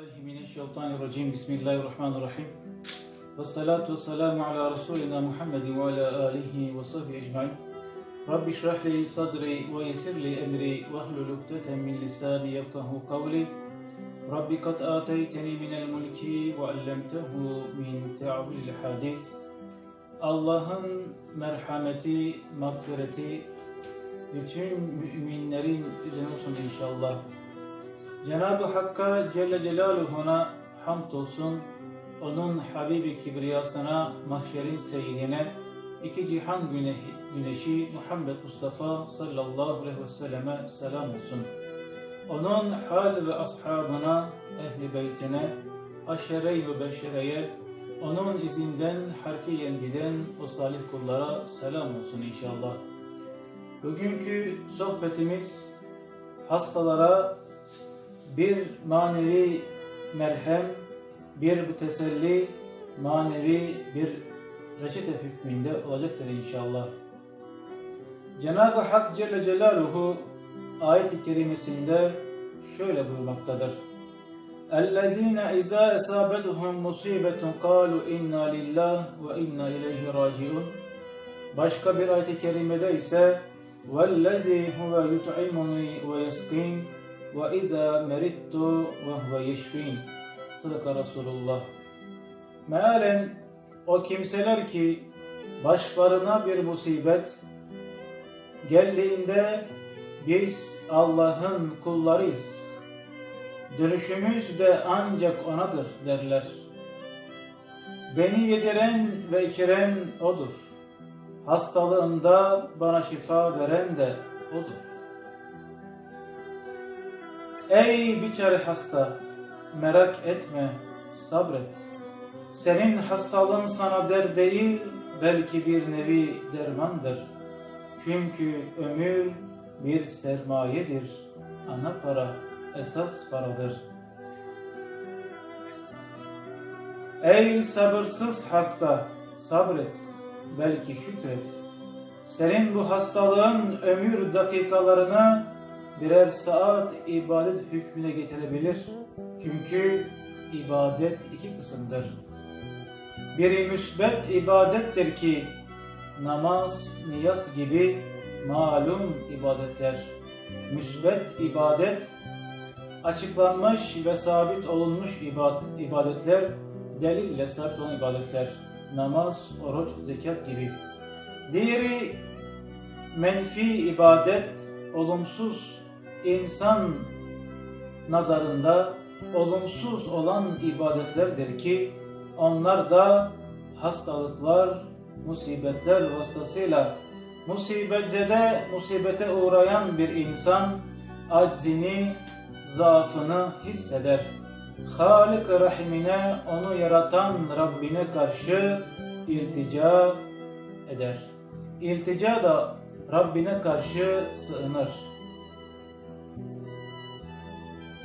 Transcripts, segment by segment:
الله من الشيطان الرجيم. بسم الله الرحمن الرحيم. والصلاة والسلام على رسولنا محمد وعلى آله وصحبه أجمعين. رب اشرح لي صدري ويسر لي أمري واحلل عقدة من لساني يفقه قولي. رب قد آتيتني من الملك وعلمته من تعويل الحديث. Allah'ın merhameti, mağfireti bütün müminlerin üzerine olsun inşallah. Cenab-ı Hakk'a Celle Celaluhu'na hamdolsun. Onun Habibi Kibriyasına, mahşerin seyyidine, iki cihan güne- güneşi Muhammed Mustafa sallallahu aleyhi ve selleme selam olsun. Onun hal ve ashabına, ehli beytine, aşere-i beşereye, onun izinden harfiyen giden o salih kullara selam olsun inşallah. Bugünkü sohbetimiz hastalara bir manevi merhem, bir bu teselli, manevi bir reçete hükmünde olacaktır inşallah. Cenab-ı Hak Celle Celaluhu ayet-i kerimesinde şöyle buyurmaktadır. اَلَّذ۪ينَ اِذَا اَسَابَتْهُمْ مُصِيبَةٌ قَالُوا اِنَّا لِلّٰهِ وَاِنَّا اِلَيْهِ رَاجِعُونَ Başka bir ayet-i kerimede ise وَالَّذ۪ي هُوَ يُطْعِمُنِي وَيَسْقِينَ ve izâ merittu ve huve yeşfîn. Sıdıka Resulullah. Mealen o kimseler ki başlarına bir musibet geldiğinde biz Allah'ın kullarıyız. Dönüşümüz de ancak O'nadır derler. Beni yediren ve içiren O'dur. Hastalığımda bana şifa veren de O'dur. Ey biçare hasta, merak etme, sabret. Senin hastalığın sana der değil, belki bir nevi dermandır. Çünkü ömür bir sermayedir, ana para esas paradır. Ey sabırsız hasta, sabret, belki şükret. Senin bu hastalığın ömür dakikalarını birer saat ibadet hükmüne getirebilir. Çünkü ibadet iki kısımdır. Biri müsbet ibadettir ki namaz, niyaz gibi malum ibadetler. Müsbet ibadet açıklanmış ve sabit olunmuş ibad- ibadetler, delille sabit olan ibadetler, namaz, oruç, zekat gibi. Diğeri menfi ibadet, olumsuz insan nazarında olumsuz olan ibadetlerdir ki onlar da hastalıklar, musibetler vasıtasıyla musibetzede musibete uğrayan bir insan aczini, zaafını hisseder. Halik rahimine onu yaratan Rabbine karşı iltica eder. İltica da Rabbine karşı sığınır.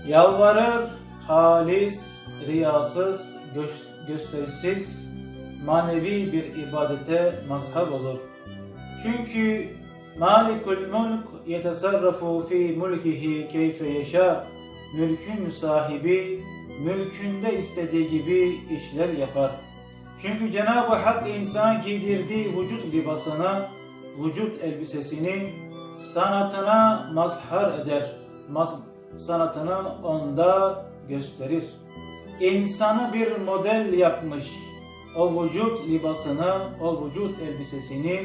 Yalvarır, halis, riyasız, gö- gösterişsiz, manevi bir ibadete mazhar olur. Çünkü Malikul mulk yetesarrafu fi mulkihi keyfe yeşâ. Mülkün sahibi mülkünde istediği gibi işler yapar. Çünkü Cenab-ı Hak insana giydirdiği vücut libasını, vücut elbisesini sanatına mazhar eder. Mas sanatını onda gösterir. İnsanı bir model yapmış. O vücut libasını, o vücut elbisesini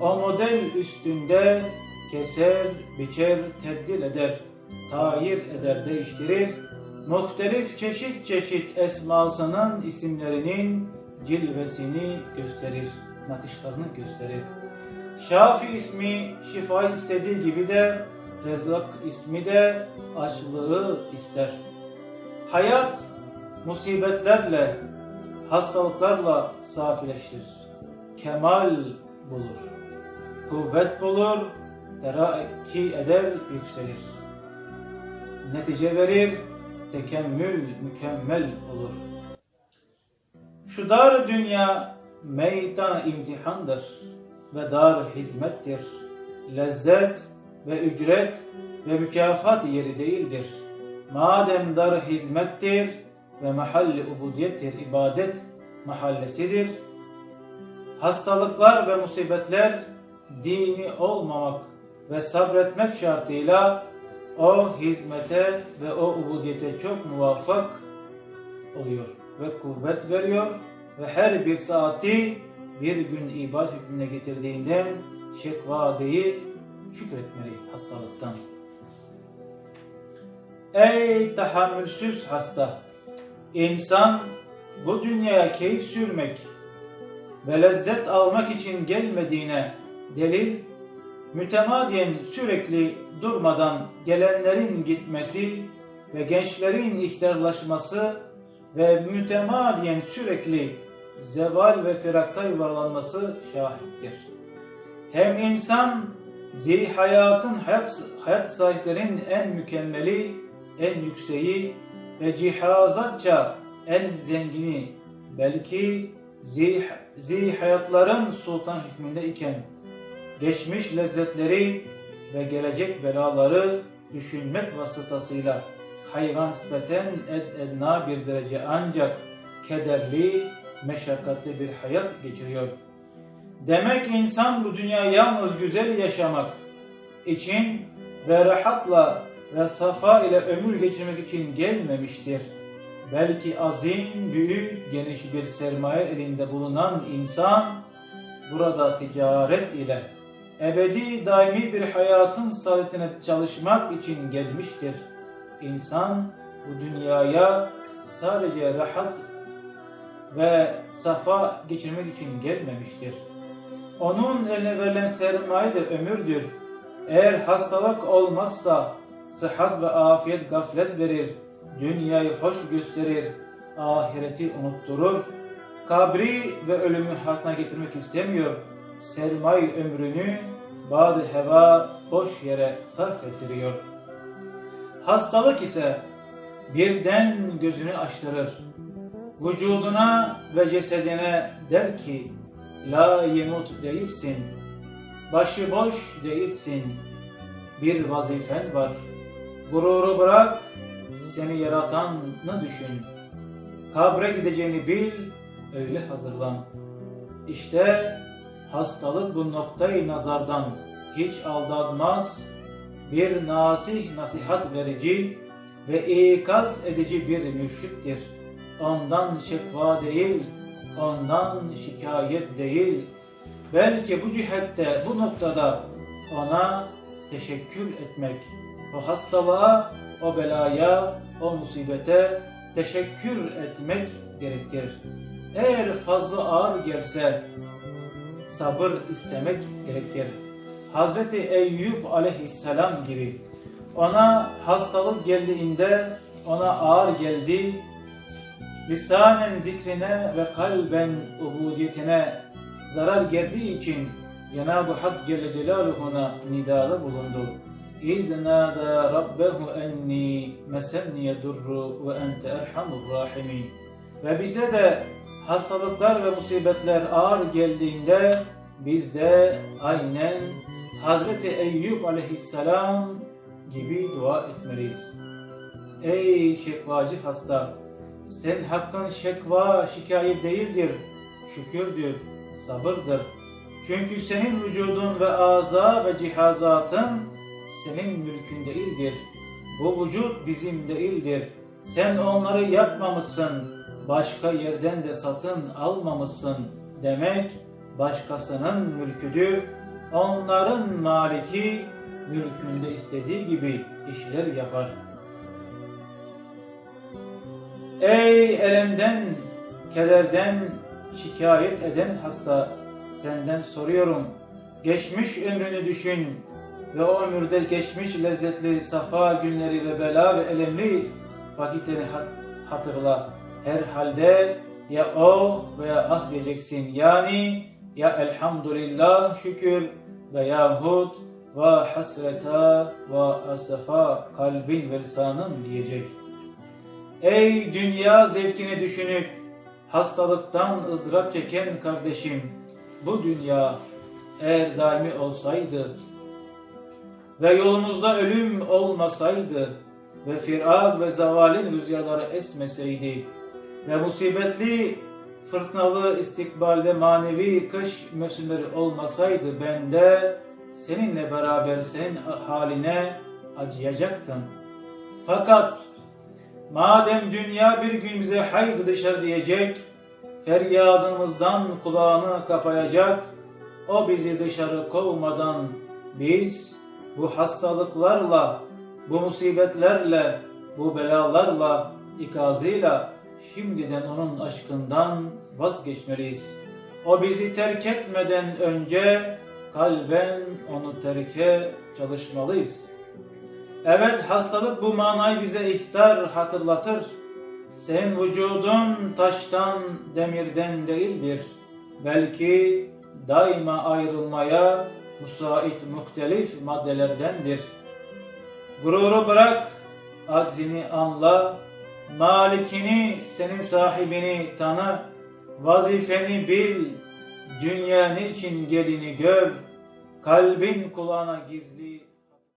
o model üstünde keser, biçer, tebdil eder, tayir eder, değiştirir. Muhtelif çeşit çeşit esmasının isimlerinin cilvesini gösterir, nakışlarını gösterir. Şafi ismi şifa istediği gibi de Rezzak ismi de açlığı ister. Hayat musibetlerle, hastalıklarla safileşir. Kemal bulur. Kuvvet bulur, terakki eder, yükselir. Netice verir, tekemmül, mükemmel olur. Şu dar dünya meydan imtihandır ve dar hizmettir. Lezzet ve ücret ve mükafat yeri değildir. madem dar hizmettir ve mahalli ubudiyettir, ibadet mahallesidir. Hastalıklar ve musibetler dini olmamak ve sabretmek şartıyla o hizmete ve o ubudiyete çok muvaffak oluyor ve kuvvet veriyor ve her bir saati bir gün ibadet hükmüne getirdiğinden şekva değil şükretmeli hastalıktan. Ey tahammülsüz hasta! İnsan bu dünyaya keyif sürmek ve lezzet almak için gelmediğine delil, mütemadiyen sürekli durmadan gelenlerin gitmesi ve gençlerin ihtiyarlaşması ve mütemadiyen sürekli zeval ve firakta yuvarlanması şahittir. Hem insan zi hayatın hayat, hayat sahiplerinin en mükemmeli, en yükseği ve cihazatça en zengini belki zi, zi hayatların sultan hükmünde iken geçmiş lezzetleri ve gelecek belaları düşünmek vasıtasıyla hayvan nispeten ed edna bir derece ancak kederli, meşakkatli bir hayat geçiriyor. Demek insan bu dünya yalnız güzel yaşamak için ve rahatla ve safa ile ömür geçirmek için gelmemiştir. Belki azim, büyük, geniş bir sermaye elinde bulunan insan burada ticaret ile ebedi daimi bir hayatın saadetine çalışmak için gelmiştir. İnsan bu dünyaya sadece rahat ve safa geçirmek için gelmemiştir. Onun eline verilen sermaye de ömürdür. Eğer hastalık olmazsa sıhhat ve afiyet gaflet verir, dünyayı hoş gösterir, ahireti unutturur, kabri ve ölümü hatına getirmek istemiyor, sermaye ömrünü bazı heva boş yere sarf ettiriyor. Hastalık ise birden gözünü açtırır. Vücuduna ve cesedine der ki, La yemut değilsin, başıboş değilsin, bir vazifen var. Gururu bırak, seni yaratanı düşün. Kabre gideceğini bil, öyle hazırlan. İşte hastalık bu noktayı nazardan hiç aldatmaz, bir nasih nasihat verici ve ikaz edici bir mürşittir. Ondan şekva değil, ondan şikayet değil. Belki bu cihette, bu noktada ona teşekkür etmek, o hastalığa, o belaya, o musibete teşekkür etmek gerektir. Eğer fazla ağır gelse sabır istemek gerektir. Hazreti Eyüp aleyhisselam gibi ona hastalık geldiğinde ona ağır geldi, lisanen zikrine ve kalben ubudiyetine zarar geldiği için Cenab-ı Hak Celle Celaluhu ona nidada bulundu. İz nâdâ rabbehu enni mesenniye durru ve ente erhamur rahimin. Ve bize de hastalıklar ve musibetler ağır geldiğinde biz de aynen Hazreti Eyüp aleyhisselam gibi dua etmeliyiz. Ey şekvacı hasta! Sen hakkın şekva şikayet değildir, şükürdür, sabırdır. Çünkü senin vücudun ve aza ve cihazatın senin mülkün değildir. Bu vücut bizim değildir. Sen onları yapmamışsın, başka yerden de satın almamışsın. Demek başkasının mülküdür. Onların maliki mülkünde istediği gibi işler yapar. Ey elemden, kederden şikayet eden hasta, senden soruyorum. Geçmiş ömrünü düşün ve o ömürde geçmiş lezzetli safa günleri ve bela ve elemli vakitleri hatırla. Herhalde ya o veya ah diyeceksin. Yani ya elhamdülillah şükür ve yahut ve hasreta ve asafa kalbin ve lisanın diyecek. Ey dünya zevkini düşünüp hastalıktan ızdırap çeken kardeşim, bu dünya eğer daimi olsaydı ve yolumuzda ölüm olmasaydı, ve firak ve zavalin rüzgarları esmeseydi ve musibetli fırtınalı istikbalde manevi kış mevsimleri olmasaydı ben de seninle beraber senin haline acıyacaktım. Fakat madem dünya bir gün bize haydi dışarı diyecek, feryadımızdan kulağını kapayacak, o bizi dışarı kovmadan biz bu hastalıklarla, bu musibetlerle, bu belalarla, ikazıyla şimdiden onun aşkından vazgeçmeliyiz. O bizi terk etmeden önce kalben onu terke çalışmalıyız. Evet hastalık bu manayı bize ihtar hatırlatır. Senin vücudun taştan, demirden değildir. Belki daima ayrılmaya müsait muhtelif maddelerdendir. Gururu bırak, aczini anla, malikini, senin sahibini tanı, vazifeni bil, dünya niçin gelini gör, kalbin kulağına gizli